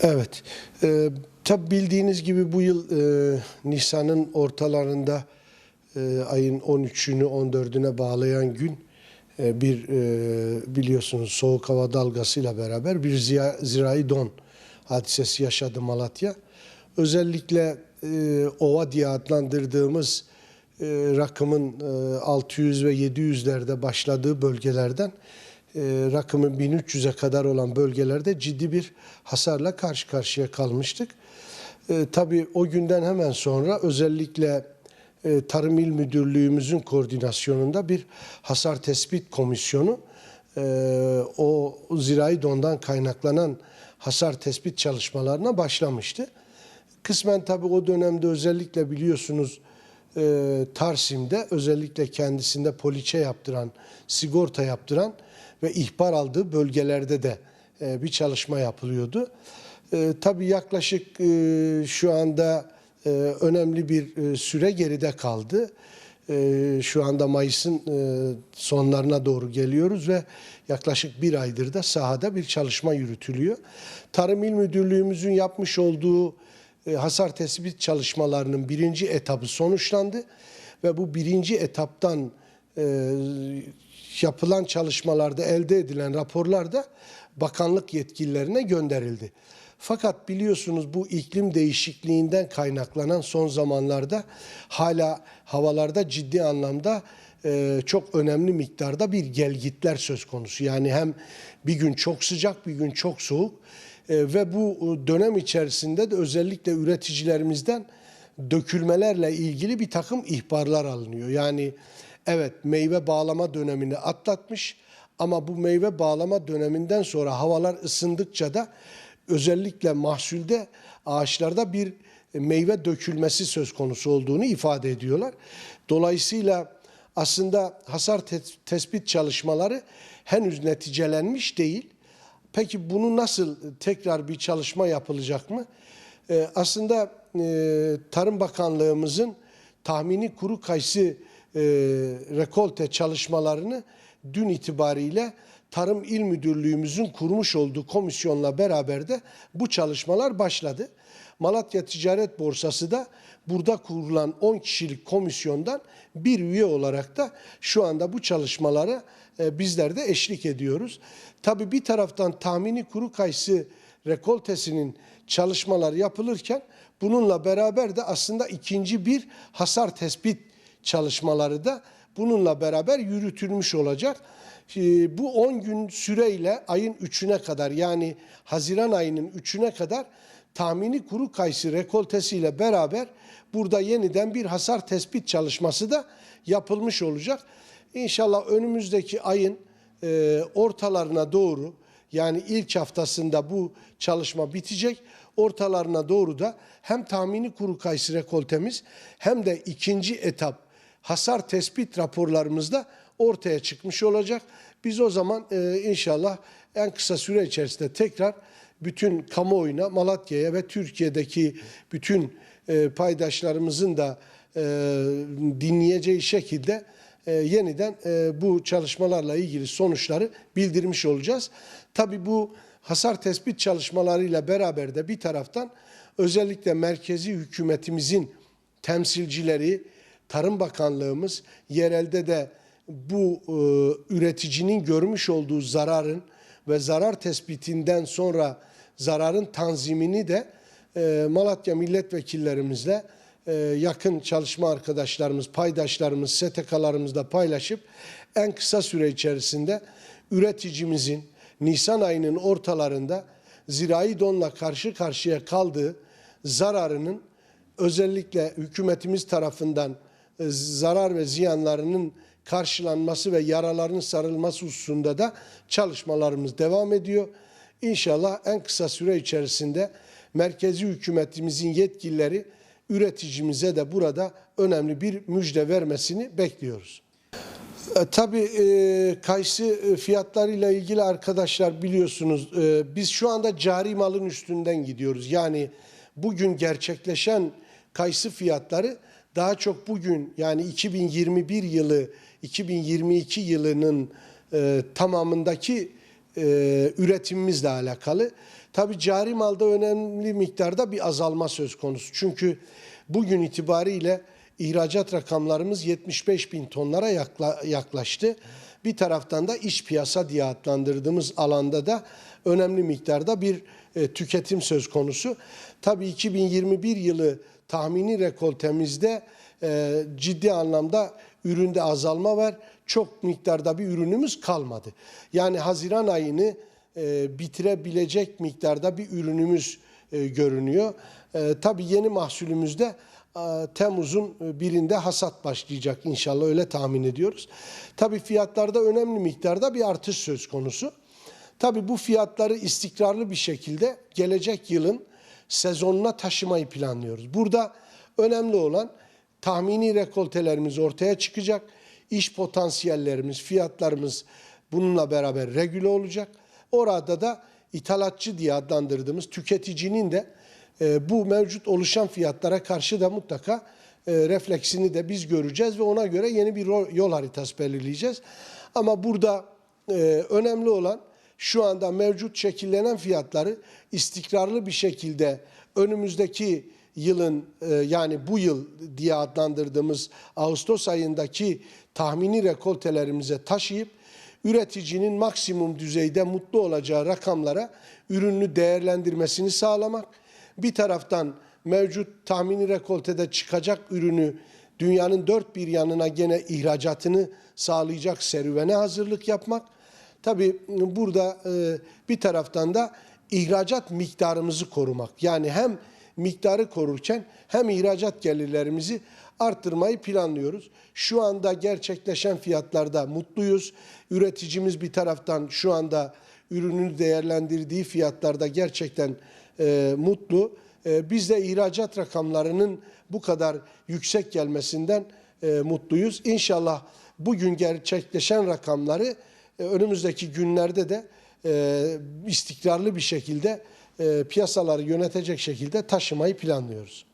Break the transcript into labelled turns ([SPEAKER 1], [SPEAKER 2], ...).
[SPEAKER 1] Evet. Ee, tabii bildiğiniz gibi bu yıl e, Nisan'ın ortalarında e, ayın 13'ünü 14'üne bağlayan gün e, bir e, biliyorsunuz soğuk hava dalgasıyla beraber bir ziya, zirai don hadisesi yaşadı Malatya. Özellikle e, ova diye adlandırdığımız e, rakımın e, 600 ve 700'lerde başladığı bölgelerden e, rakımın 1300'e kadar olan bölgelerde ciddi bir hasarla karşı karşıya kalmıştık. E, tabii o günden hemen sonra özellikle e, Tarım İl Müdürlüğümüzün koordinasyonunda bir hasar tespit komisyonu e, o zirai dondan kaynaklanan hasar tespit çalışmalarına başlamıştı. Kısmen tabii o dönemde özellikle biliyorsunuz e, Tarsim'de özellikle kendisinde poliçe yaptıran, sigorta yaptıran ve ihbar aldığı bölgelerde de e, bir çalışma yapılıyordu. E, tabii yaklaşık e, şu anda e, önemli bir e, süre geride kaldı. E, şu anda Mayıs'ın e, sonlarına doğru geliyoruz ve yaklaşık bir aydır da sahada bir çalışma yürütülüyor. Tarım İl Müdürlüğümüzün yapmış olduğu e, hasar tespit çalışmalarının birinci etabı sonuçlandı ve bu birinci etaptan e, yapılan çalışmalarda elde edilen raporlar da bakanlık yetkililerine gönderildi. Fakat biliyorsunuz bu iklim değişikliğinden kaynaklanan son zamanlarda hala havalarda ciddi anlamda e, çok önemli miktarda bir gelgitler söz konusu. Yani hem bir gün çok sıcak bir gün çok soğuk ve bu dönem içerisinde de özellikle üreticilerimizden dökülmelerle ilgili bir takım ihbarlar alınıyor. Yani evet meyve bağlama dönemini atlatmış ama bu meyve bağlama döneminden sonra havalar ısındıkça da özellikle mahsulde ağaçlarda bir meyve dökülmesi söz konusu olduğunu ifade ediyorlar. Dolayısıyla aslında hasar te- tespit çalışmaları henüz neticelenmiş değil. Peki bunu nasıl tekrar bir çalışma yapılacak mı? Ee, aslında e, Tarım Bakanlığımızın tahmini kuru kayısı e, rekolte çalışmalarını dün itibariyle Tarım İl Müdürlüğümüzün kurmuş olduğu komisyonla beraber de bu çalışmalar başladı. Malatya Ticaret Borsası da burada kurulan 10 kişilik komisyondan bir üye olarak da şu anda bu çalışmalara e, bizler de eşlik ediyoruz. Tabii bir taraftan tahmini kuru kayısı rekoltesinin çalışmalar yapılırken bununla beraber de aslında ikinci bir hasar tespit çalışmaları da bununla beraber yürütülmüş olacak. Ee, Bu 10 gün süreyle ayın 3'üne kadar yani Haziran ayının 3'üne kadar tahmini kuru kayısı rekoltesiyle beraber burada yeniden bir hasar tespit çalışması da yapılmış olacak. İnşallah önümüzdeki ayın e, ortalarına doğru yani ilk haftasında bu çalışma bitecek. Ortalarına doğru da hem tahmini kuru kayısı rekoltemiz hem de ikinci etap hasar tespit raporlarımızda ortaya çıkmış olacak. Biz o zaman e, inşallah en kısa süre içerisinde tekrar bütün kamuoyuna, Malatya'ya ve Türkiye'deki bütün e, paydaşlarımızın da e, dinleyeceği şekilde e, yeniden e, bu çalışmalarla ilgili sonuçları bildirmiş olacağız. Tabii bu hasar tespit çalışmalarıyla beraber de bir taraftan özellikle merkezi hükümetimizin temsilcileri, Tarım Bakanlığımız yerelde de bu e, üreticinin görmüş olduğu zararın ve zarar tespitinden sonra zararın tanzimini de e, Malatya milletvekillerimizle e, yakın çalışma arkadaşlarımız, paydaşlarımız, STK'larımızla paylaşıp en kısa süre içerisinde üreticimizin Nisan ayının ortalarında zirai donla karşı karşıya kaldığı zararının özellikle hükümetimiz tarafından zarar ve ziyanlarının karşılanması ve yaraların sarılması hususunda da çalışmalarımız devam ediyor. İnşallah en kısa süre içerisinde merkezi hükümetimizin yetkilileri üreticimize de burada önemli bir müjde vermesini bekliyoruz. E, tabii e, kayısı e, fiyatlarıyla ilgili arkadaşlar biliyorsunuz e, biz şu anda cari malın üstünden gidiyoruz. Yani bugün gerçekleşen kayısı fiyatları daha çok bugün yani 2021 yılı 2022 yılının e, tamamındaki e, üretimimizle alakalı. Tabi cari malda önemli miktarda bir azalma söz konusu. Çünkü bugün itibariyle ihracat rakamlarımız 75 bin tonlara yakla- yaklaştı. Bir taraftan da iç piyasa diye adlandırdığımız alanda da önemli miktarda bir e, tüketim söz konusu. Tabii 2021 yılı tahmini rekoltemizde e, ciddi anlamda üründe azalma var. Çok miktarda bir ürünümüz kalmadı. Yani Haziran ayını e, bitirebilecek miktarda bir ürünümüz e, görünüyor. E, tabii yeni mahsulümüzde e, Temmuz'un e, birinde hasat başlayacak inşallah öyle tahmin ediyoruz. Tabii fiyatlarda önemli miktarda bir artış söz konusu. Tabii bu fiyatları istikrarlı bir şekilde gelecek yılın sezonuna taşımayı planlıyoruz. Burada önemli olan tahmini rekoltelerimiz ortaya çıkacak. İş potansiyellerimiz, fiyatlarımız bununla beraber regüle olacak. Orada da ithalatçı diye adlandırdığımız tüketicinin de e, bu mevcut oluşan fiyatlara karşı da mutlaka e, refleksini de biz göreceğiz ve ona göre yeni bir yol haritası belirleyeceğiz. Ama burada e, önemli olan şu anda mevcut şekillenen fiyatları istikrarlı bir şekilde önümüzdeki yılın yani bu yıl diye adlandırdığımız Ağustos ayındaki tahmini rekoltelerimize taşıyıp üreticinin maksimum düzeyde mutlu olacağı rakamlara ürünü değerlendirmesini sağlamak. Bir taraftan mevcut tahmini rekoltede çıkacak ürünü dünyanın dört bir yanına gene ihracatını sağlayacak serüvene hazırlık yapmak. Tabii burada e, bir taraftan da ihracat miktarımızı korumak. Yani hem miktarı korurken hem ihracat gelirlerimizi arttırmayı planlıyoruz. Şu anda gerçekleşen fiyatlarda mutluyuz. Üreticimiz bir taraftan şu anda ürünü değerlendirdiği fiyatlarda gerçekten e, mutlu. E, biz de ihracat rakamlarının bu kadar yüksek gelmesinden e, mutluyuz. İnşallah bugün gerçekleşen rakamları e, önümüzdeki günlerde de e, istikrarlı bir şekilde e, piyasaları yönetecek şekilde taşımayı planlıyoruz.